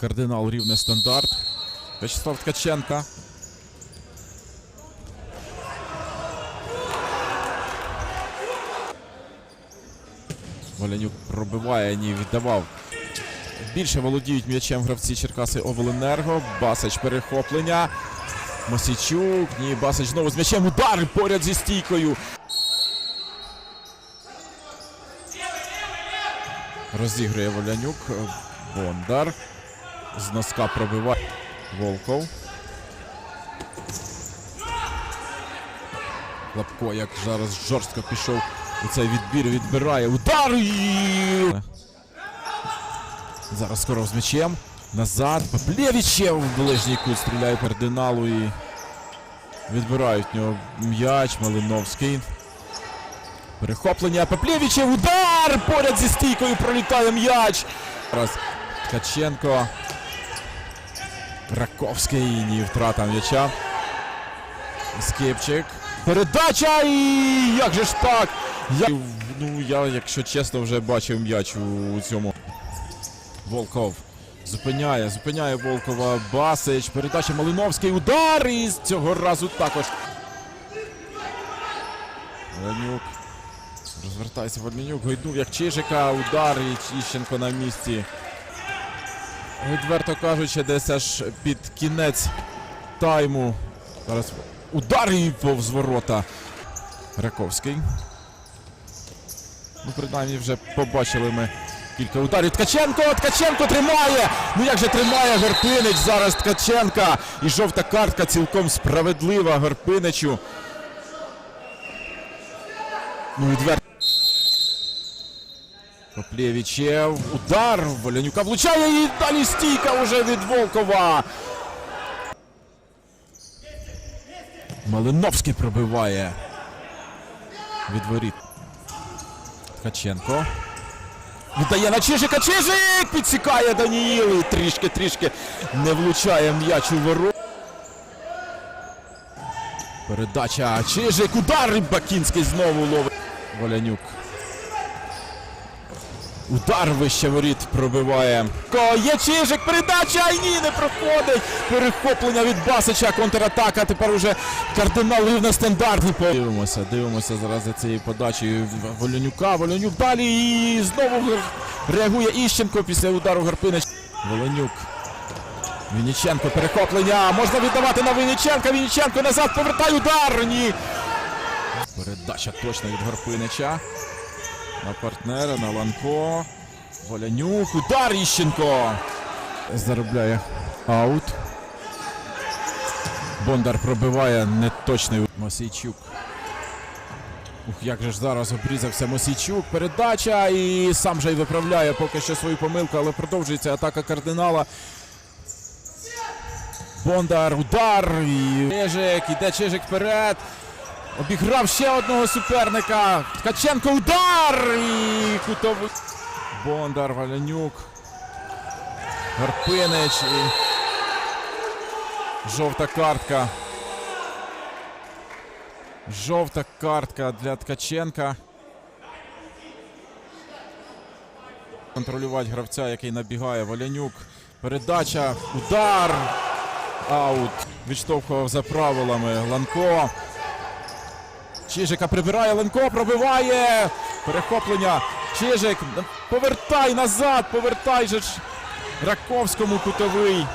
Кардинал рівне стандарт. Вячеслав Ткаченка. Волянюк пробиває, ні, віддавав. Більше володіють м'ячем гравці Черкаси Обленерго. Басич перехоплення. Масічук. Ні, Басич знову з м'ячем. Удар поряд зі стійкою. Розігрує Волянюк. Бондар. З носка пробиває. Волков. Лапко, як зараз жорстко пішов у цей відбір, відбирає. Удар! Зараз скоро з м'ячем. Назад. Паплєвічев в ближній кут стріляє кардиналу і відбирають в нього м'яч. Малиновський. Перехоплення Паплєвічев. Удар! Поряд зі стійкою пролітає м'яч. Зараз Ткаченко. Раковський. Ні, втрата м'яча. Скипчик. Передача і як же ж так? Я, ну, я, якщо чесно, вже бачив м'яч у, цьому. Волков. Зупиняє, зупиняє Волкова Басич. Передача Малиновський. Удар і з цього разу також. Валенюк. Розвертається Валенюк. Гойднув як Чижика. Удар і Чищенко на місці. Відверто кажучи, десь аж під кінець тайму. Зараз удар і повз ворота. Раковський. Ну, принаймні вже побачили ми кілька ударів. Ткаченко! Ткаченко тримає! Ну як же тримає Горпинич зараз Ткаченка? І жовта картка цілком справедлива Горпиничу. Ну, відверто. Поплєвічев. Удар! Волянюка влучає і далі стійка уже від Волкова. Малиновський пробиває. Від воріт. Ткаченко. Віддає на Чижика. Чижик! Підсікає Даніїл. Трішки-трішки не влучає м'яч у ворот. Передача. Чижик. Удар. Бакінський знову ловить. Волянюк. Удар вище воріт пробиває. Є Чижик, передача, і ні, не проходить. Перехоплення від Басича, контратака. Тепер уже кардинал рівне стандартний. Дивимося, дивимося зараз за цією подачею Волонюка. Волонюк далі і знову реагує Іщенко після удару Гарпинич. Волонюк. Вінниченко, перехоплення. Можна віддавати на Вінниченка. Вінниченко назад повертає удар. Ні. Передача точно від Гарпинича. На партнера, на Ланко. Волянюк. Удар Іщенко. Заробляє аут. Бондар пробиває неточний Мосійчук. Ух, як же ж зараз обрізався Мосійчук. Передача і сам же й виправляє поки що свою помилку, але продовжується атака кардинала. Бондар, удар. І Чижик, іде Чижик вперед. Обіграв ще одного суперника. Ткаченко удар! І кутовий. Бондар, Валянюк. Гарпинич. І... Жовта картка. Жовта картка для Ткаченка. Контролювати гравця, який набігає. Валянюк. Передача. Удар. Аут. Відштовхував за правилами. Ланко. Чижика прибирає, Ленко пробиває. Перехоплення. Чижик. Повертай назад, повертай же. Раковському кутовий.